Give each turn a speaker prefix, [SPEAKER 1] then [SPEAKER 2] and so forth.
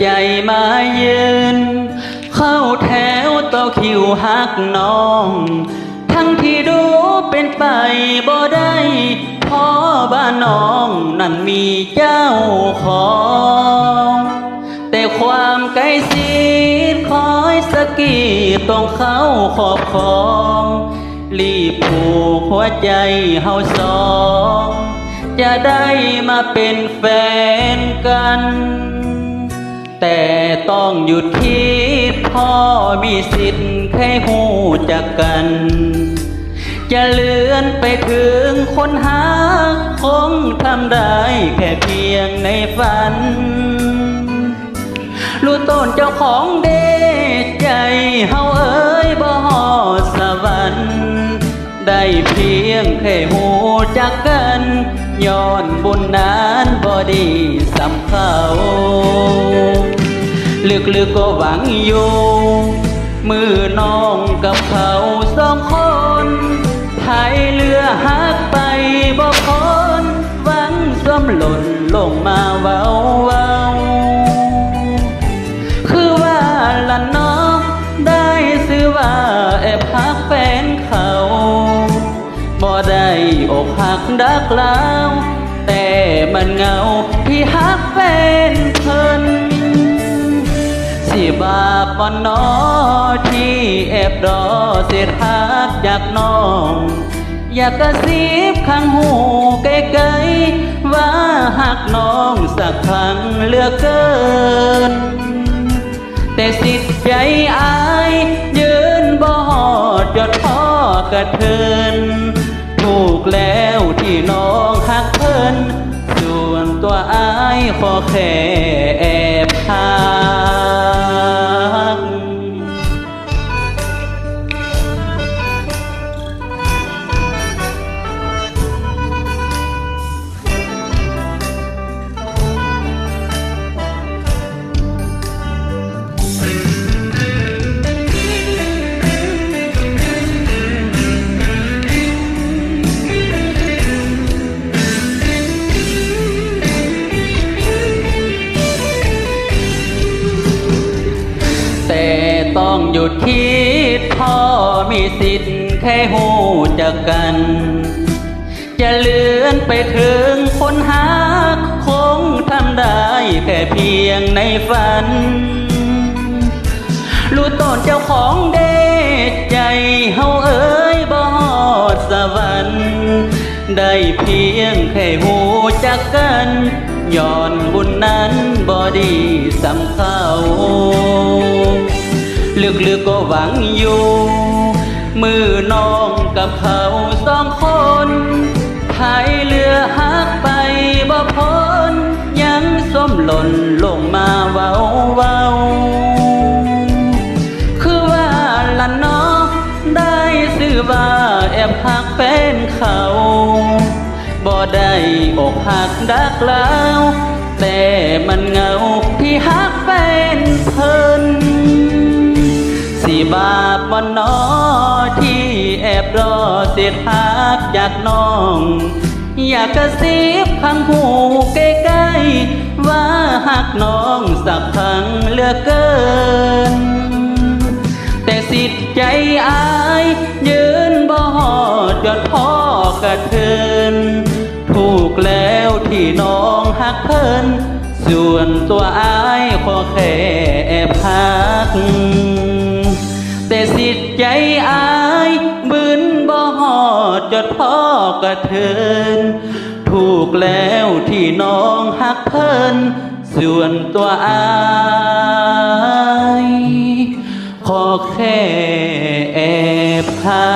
[SPEAKER 1] ใจมายืน เข้าแถวต่อคิวหักน้อง ทั้งที่ดูเป็นไปบ่ได้พราะบ้านน้องนั้นมีเจ้าของ แต่ความใกล้ชิดคอยสกีต้องเข้าขอบคอง รีบผูกหัวใจเฮาสองจะได้มาเป็นแฟนกัน แต่ต้องหยุดคิดพ่อมีสิทธิ์แค่หูจักกัน จะเลื่อนไปถึงคนหาคงทำได้แค่เพียงในฝัน รู้ต้นเจ้าของเดชใจเฮาเอ้ยบ่ฮอดสวรรค์ได้เพียงแค่หูจักกันย้อนบุญนั้นบ่ดีสำเขา ลึกๆกก็หวังอยู่มือน้องกับเขาสองคนพายเรือหักไปบ่พ้นหวังสมหล่นลงมาเว้าเว้าคือว่าละน้องได้ซื้อว่าแอบหักแฟนเขาบ่ได้อกหักดักแลาวแต่มันเงาที่หักแฟนเพิ่น สิบาปบ่นอที่แอบรอเสียทักจากน้อง อยากกระซิบข้างหูไกลๆว่าหักน้องสักครั้งเลือกเกิน แต่สิทธิ์ใจอายยืนบ่หอดจดพ่อกระเทินถูกแล้วที่น้องหักเพิ่นส่วนตัวอายขอแค่แอบหัก แต่ต้องหยุดคิดพ่อมีสิทธิ์แค่หูจักกัน จะเลื่อนไปถึงคนหาคงทำได้แค่เพียงในฝัน รู้ต้นเจ้าของเดชใจเฮาเอ้ยบอดสวรรค์ได้เพียงแค่หูจักกันย้อนบุญนั้นบ่ดี ลึกๆกก็หวังอยู่ มือน้องกับเขาสองคนพายเรือหักไปบ่พ้นยังส้มหล่นลงมาเว้าเว้าคือว่าละเนาะได้ซื้อว่าแอบหักแฟนเขาบ่ได้อกหักดักแล้ว แต่มันเหงาที่หักแฟนเพิ่น บาปบ่นอที่แอบรอเสียหักจากน้อง อยากกระซิบข้างหูใกล้ๆว่าหักน้องสักครั้งเลือเกิน แต่สิทธิ์ใจอายยืนบ่หอดจดพ่อกระเทินถูกแล้วที่น้องหักเพิ่นส่วนตัวอายขอแค่แอบหัก แต่สิทธิ์ใจอายบืนบ่หอดจดพ่อกระเทิน ถูกแล้วที่น้องหักเพิ่นส่วนตัวอายขอแค่แอบพา